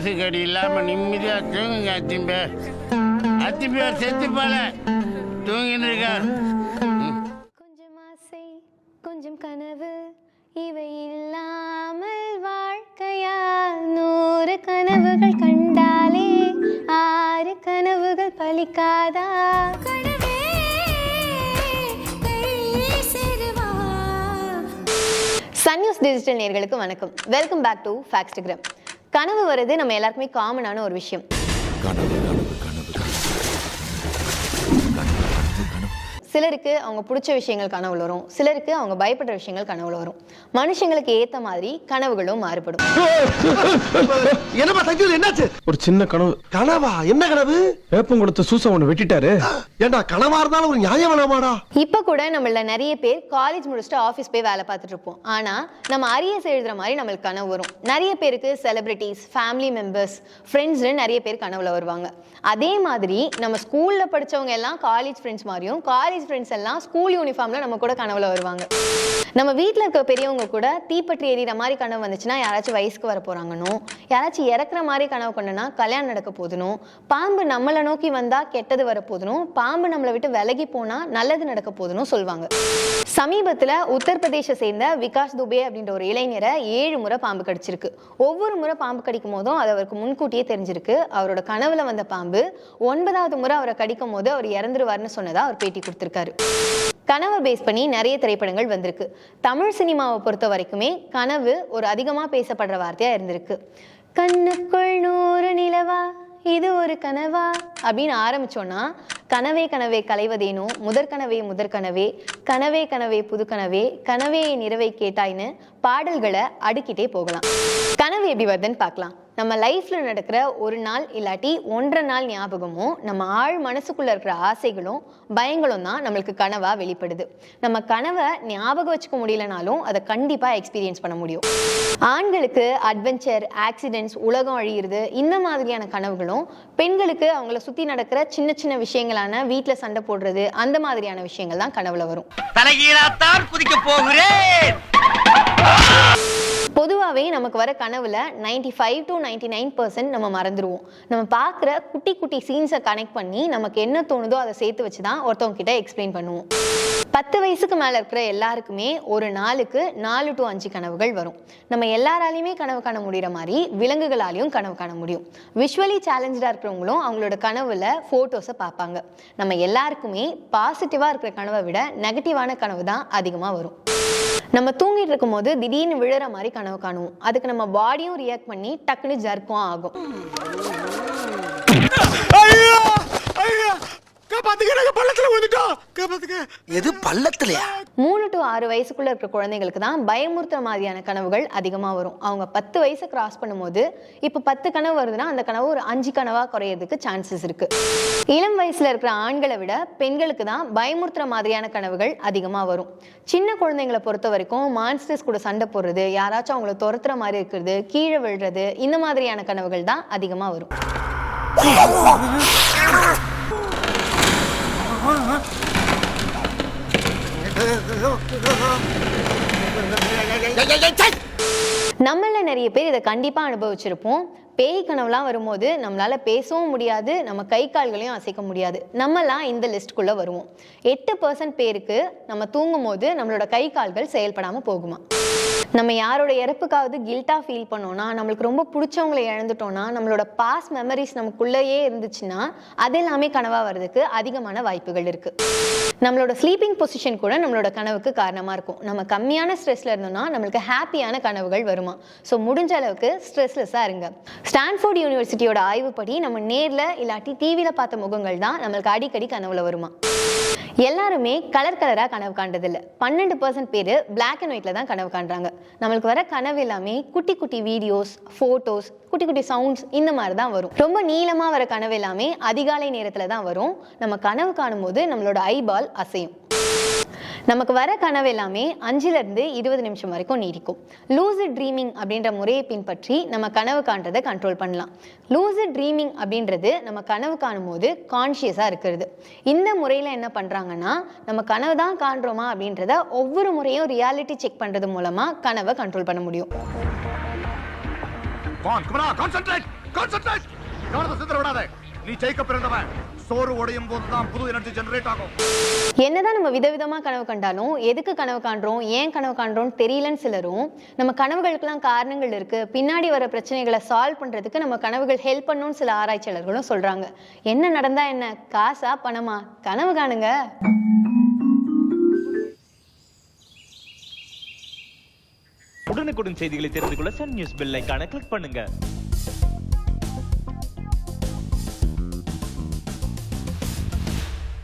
கொசுக்கடி இல்லாம நிம்மதியா தூங்குங்க அத்திம்பேர் அத்திம்பேர் செத்து போல. தூங்கிட்டு இருக்கார். கொஞ்சம் ஆசை கொஞ்சம் கனவு இவை இல்லாமல் வாழ்க்கையால் நூறு கனவுகள் கண்டாலே ஆறு கனவுகள் பலிக்காதா கனவே சன் நியூஸ் டிஜிட்டல் நேர்களுக்கு வணக்கம். வெல்கம் பேக் டு ஃபேக்ஸ்டிகிராம் கனவு வருது நம்ம எல்லாருக்குமே காமனான ஒரு விஷயம். சிலருக்கு அவங்க பிடிச்ச விஷயங்கள் கனவுல வரும். சிலருக்கு அவங்க பயப்படுற விஷயங்கள் கனவுல வரும். மனுஷங்களுக்கு ஏத்த மாதிரி கனவுகளும் மாறுபடும். என்னப்பா என்னாச்சு? ஒரு சின்ன கனவு. கனவா? என்ன கனவு? வேப்பங்குளத்தை சூசா ஒன்று வெட்டிட்டாரு. ஏண்டா கனவா இருந்தாலும் ஒரு நியாயம் வேணாமாடா? இப்ப கூட நம்மள நிறைய பேர் காலேஜ் முடிச்சுட்டு ஆஃபீஸ் போய் வேலை பார்த்துட்டு இருப்போம். ஆனா நம்ம அரியஸ் எழுதுற மாதிரி நம்மளுக்கு கனவு வரும். நிறைய பேருக்கு செலிபிரிட்டிஸ் ஃபேமிலி மெம்பர்ஸ் ஃப்ரெண்ட்ஸ்னு நிறைய பேர் கனவுல வருவாங்க. அதே மாதிரி நம்ம ஸ்கூல்ல படிச்சவங்க எல்லாம் காலேஜ் ஃப்ரெண்ட்ஸ் மாதிரியும் காலேஜ் ஃப்ரெண்ட்ஸ் எல்லாம் ஸ்கூல் யூனிஃபார்மில் நம்ம கூட கனவுல வருவாங்க. நம்ம வீட்டில் இருக்க பெரியவங்க கூட தீப்பற்றி எறிகிற மாதிரி கனவு வந்துச்சுன்னா யாராச்சும் வயசுக்கு வர போகிறாங்கன்னு யாராச்சும் இறக்குற மாதிரி கனவு கொண்டுனா கல்யாணம் நடக்க போதணும் பாம்பு நம்மளை நோக்கி வந்தா கெட்டது வர போதணும் பாம்பு நம்மளை விட்டு விலகி போனா நல்லது நடக்க போதணும் சொல்லுவாங்க சமீபத்துல உத்தரப்பிரதேச சேர்ந்த விகாஸ் துபே அப்படின்ற ஒரு இளைஞரை ஏழு முறை பாம்பு கடிச்சிருக்கு. ஒவ்வொரு முறை பாம்பு கடிக்கும் போதும் அது அவருக்கு முன்கூட்டியே தெரிஞ்சிருக்கு. அவரோட கனவுல வந்த பாம்பு ஒன்பதாவது முறை அவரை கடிக்கும் போது அவர் இறந்துருவார்னு சொன்னதா அவர் பேட்டி கொடுத்திருக்காரு. கனவை பேஸ் பண்ணி நிறைய திரைப்படங்கள் வந்திருக்கு. தமிழ் சினிமாவை பொறுத்த வரைக்குமே கனவு ஒரு அதிகமா பேசப்படுற வார்த்தையா இருந்திருக்கு. கண்ணுக்குள் நூறு நிலவா இது ஒரு கனவா? அப்படின்னு ஆரம்பிச்சோன்னா கனவே கனவே கலைவதேனோ முதற்கனவே முதற்கனவே கனவே கனவே புதுக்கனவே கனவே கனவே இரவை கேட்டாய்ன்னு பாடல்களை அடுக்கிட்டே போகலாம். கனவு எப்படி வருதுன்னு பார்க்கலாம். நம்ம லைஃப்ல நடக்கிற ஒரு நாள் இல்லாட்டி ஒன்றரை நாள் ஞாபகமும் நம்ம ஆழ் மனசுக்குள்ள இருக்கிற ஆசைகளும் பயங்களும் தான் நம்மளுக்கு கனவா வெளிப்படுது. நம்ம கனவை ஞாபகம் வச்சுக்க முடியலனாலும் அதை கண்டிப்பா எக்ஸ்பீரியன்ஸ் பண்ண முடியும். ஆண்களுக்கு அட்வென்ச்சர் ஆக்சிடென்ட்ஸ் உலகம் அழியிறது இந்த மாதிரியான கனவுகளும் பெண்களுக்கு அவங்கள சுத்தி நடக்கிற சின்ன சின்ன விஷயங்களான வீட்டில் சண்டை போடுறது அந்த மாதிரியான விஷயங்கள் தான் கனவுல வரும். தலைகீழாத்தான் குதிக்க போகிறேன். பொதுவாகவே நமக்கு வர கனவில் ninety five to ninety nine percent நம்ம மறந்துடுவோம் நம்ம பார்க்குற குட்டி குட்டி சீன்ஸை கனெக்ட் பண்ணி நமக்கு என்ன தோணுதோ அதை சேர்த்து வச்சு தான் ஒருத்தவங்க கிட்ட எக்ஸ்பிளைன் பண்ணுவோம். பத்து வயசுக்கு மேலே இருக்கிற எல்லாருக்குமே ஒரு நாளுக்கு நாலு டு அஞ்சு கனவுகள் வரும். நம்ம எல்லாராலையுமே கனவு காண முடிகிற மாதிரி விலங்குகளாலையும் கனவு காண முடியும். விஷுவலி சேலஞ்சாக இருக்கிறவங்களும் அவங்களோட கனவுல ஃபோட்டோஸை பார்ப்பாங்க. நம்ம எல்லாருக்குமே பாசிட்டிவாக இருக்கிற கனவை விட நெகட்டிவான கனவு தான் அதிகமாக வரும். நம்ம தூங்கிட்டு இருக்கும்போது திடீர்னு விழுற மாதிரி கனவு காணுவோம். அதுக்கு நம்ம பாடியும் ரியாக்ட் பண்ணி டக்குன்னு ஜர்க்கும் ஆகும். எது பள்ளத்துலயா? டு ஆறு வயசுக்குள்ள இருக்கிற குழந்தைங்களுக்கு தான் பயமுறுத்துற மாதிரியான கனவுகள் அதிகமாக வரும். அவங்க பத்து வயசு கிராஸ் பண்ணும்போது இப்போ பத்து கனவு வருதுன்னா அந்த கனவு ஒரு அஞ்சு கனவாக குறையிறதுக்கு சான்சஸ் இருக்கு. இளம் வயசுல இருக்கிற ஆண்களை விட பெண்களுக்கு தான் பயமுறுத்துற மாதிரியான கனவுகள் அதிகமாக வரும். சின்ன குழந்தைங்களை பொறுத்த வரைக்கும் மான்ஸ்டர்ஸ் கூட சண்டை போடுறது யாராச்சும் அவங்கள துரத்துற மாதிரி இருக்கிறது கீழே விழுறது இந்த மாதிரியான கனவுகள் தான் அதிகமாக வரும். நம்மள நிறைய பேர் இதை கண்டிப்பாக அனுபவிச்சிருப்போம் பேய் கனவுலாம் வரும்போது நம்மளால பேசவும் முடியாது நம்ம கை கால்களையும் அசைக்க முடியாது நம்மலாம் இந்த லிஸ்ட்குள்ள வருவோம் எட்டு பர்சன்ட் பேருக்கு நம்ம தூங்கும் போது நம்மளோட கை கால்கள் செயல்படாமல் போகுமா நம்ம யாரோட இறப்புக்காவது கில்ட்டாக ஃபீல் பண்ணோம்னா நம்மளுக்கு ரொம்ப பிடிச்சவங்களை இழந்துட்டோம்னா நம்மளோட பாஸ் மெமரிஸ் நமக்குள்ளேயே இருந்துச்சுன்னா அது எல்லாமே கனவாக வர்றதுக்கு அதிகமான வாய்ப்புகள் இருக்கு நம்மளோட ஸ்லீப்பிங் பொசிஷன் கூட நம்மளோட கனவுக்கு காரணமாக இருக்கும். நம்ம கம்மியான ஸ்ட்ரெஸ்ல இருந்தோம்னா நம்மளுக்கு ஹாப்பியான கனவுகள் வருமா? ஸோ முடிஞ்ச அளவுக்கு ஸ்ட்ரெஸ்லெஸ்ஸாக இருங்க. ஸ்டான்ஃபோர்ட் யூனிவர்சிட்டியோட ஆய்வுப்படி நம்ம நேரில் இல்லாட்டி டிவியில் பார்த்த முகங்கள் தான் நம்மளுக்கு அடிக்கடி கனவுல வருமா? எல்லாருமே கலர் கலராக கனவு காண்டதில்ல பன்னெண்டு பர்சன்ட் பேர் பிளாக் அண்ட் ஒயிட்டில் தான் கனவு காண்றாங்க. நம்மளுக்கு வர கனவு எல்லாமே குட்டி குட்டி வீடியோஸ் ஃபோட்டோஸ் குட்டி குட்டி சவுண்ட்ஸ் இந்த மாதிரி தான் வரும். ரொம்ப நீளமாக வர கனவு எல்லாமே அதிகாலை நேரத்தில் தான் வரும். நம்ம கனவு காணும்போது நம்மளோட ஐபால் அசையும். நமக்கு வர கனவு எல்லாமே அஞ்சுலேருந்து இருபது நிமிஷம் வரைக்கும் நீடிக்கும். லூசு ட்ரீமிங் அப்படின்ற முறையை பின்பற்றி நம்ம கனவு காண்றதை கண்ட்ரோல் பண்ணலாம். லூசு ட்ரீமிங் அப்படின்றது நம்ம கனவு காணும் போது கான்ஷியஸாக இருக்கிறது. இந்த முறையில் என்ன பண்ணுறாங்கன்னா நம்ம கனவு தான் காண்றோமா அப்படின்றத ஒவ்வொரு முறையும் ரியாலிட்டி செக் பண்ணுறது மூலமாக கனவை கண்ட்ரோல் பண்ண முடியும். நீ ஜெயிக்க பிறந்தவன். சோறு உடையும் போது தான் புது எனர்ஜி ஜெனரேட் ஆகும். என்னதான் நம்ம விதவிதமா கனவு கண்டாலும் எதுக்கு கனவு காண்றோம் ஏன் கனவு காண்றோம்னு தெரியலன்னு சிலரும் நம்ம கனவுகளுக்கெல்லாம் காரணங்கள் இருக்கு. பின்னாடி வர பிரச்சனைகளை சால்வ் பண்றதுக்கு நம்ம கனவுகள் ஹெல்ப் பண்ணும்னு சில ஆராய்ச்சியாளர்களும் சொல்றாங்க. என்ன நடந்தா என்ன? காசா பணமா? கனவு காணுங்க. உடனுக்குடன் செய்திகளை தெரிந்து கொள்ள சன் நியூஸ் பெல் ஐகானை கிளிக் பண்ணுங்க.